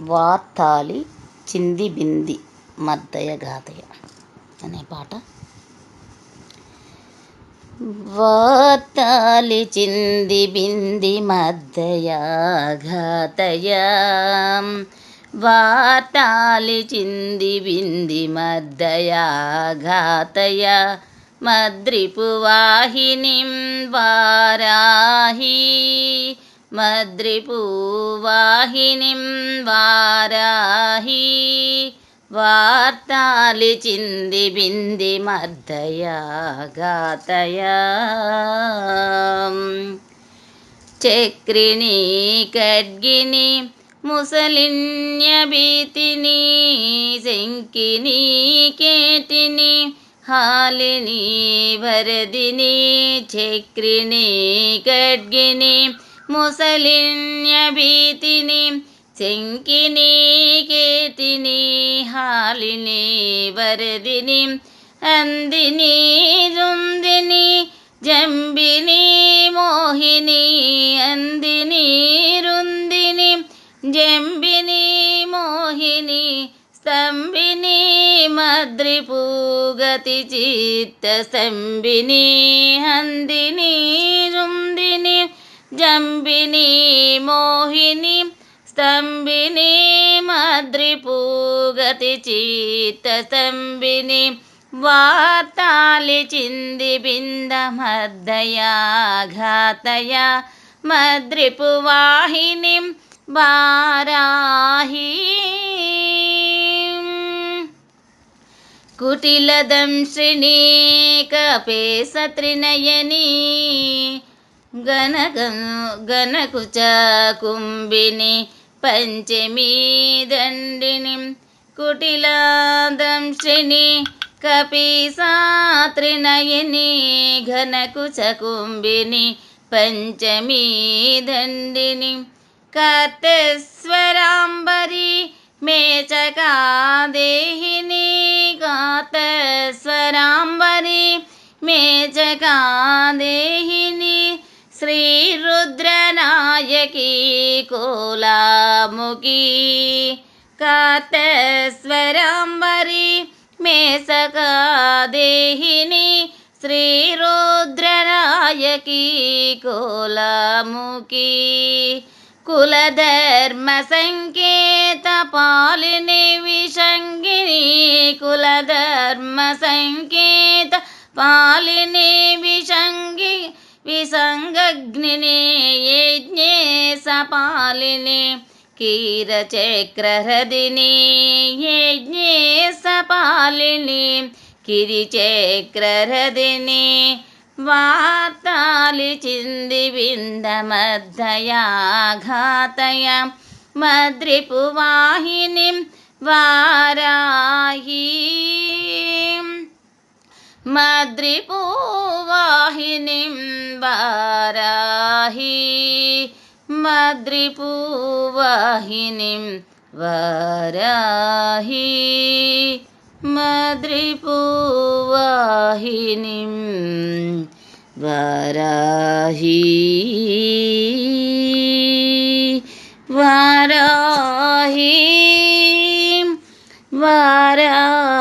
వార్తాలి చింది బింది మద్దయ గాథయ అనే పాట. వార్తాలి చింది బింది మద్దయ ఘాతయ వార్తాలి చింది బింది మద్దయ ఘాతయ మద్రిపు వాహినిం వా మద్రిపూవాహినిం వారాహి వార్తాలి చింది బింది మర్దయా గాతయా. చక్రిణి ఖడ్గిని ముసలిన్యభీతిని శంకిని కేటిని హాలిని వరదిని చక్రిణి ఖడ్గిని ముసలిన్యభీతిని శంకిని కీర్తిని హాలిని వరదిని అందిని రుందిని జంబిని మోహిని అందిని రుందిని జంబిని మోహిని స్తంభిని మద్రిపూగతి చిత్త స్తంభిని హందిని జంబిని మోహిని స్తంభిని మద్రిపూగతి చిత్త స్తంభిని వార్తాలి చింది బింద మద్దయా ఘాతయ మద్రిపు వాహిని వారాహి. కుటిలదంశ్రిణీ కపేసత్రినయని గనగ గనకుచ కుంభిని పంచమీ దండిని కుటిలాదంశిని కపిసాత్రినయని ఘనకుచ కుంభిని పంచమీ దండిని కర్తస్వరాంబరి మేచకాదేహిని కాతస్వరాంబరి మేచకాదేహిని దేహిని శ్రీరుద్రనాయకి కోలాముఖి కాతస్వరాంబరి మేసకా దేహిని శ్రీరుద్రనాయకి కోలాముఖి కులధర్మ సంకేత పాలిని విషంగిని പാലിനെ കീരചക്രഹൃദിനെ യജ്ഞേശപാലിനെ കിരിചക്രഹൃദിനെ വാർത്താലി ചിന്തിവിന്ദമദ്ധയാഘാതയ മദ്രിപുവാഹിനിം വാരാഹി. മദ്രിപൂവാഹിനിം വാരാഹി. కిరిచక్రహృదిని వార్తాలి చింది బింద మద్దయా ఘాతయ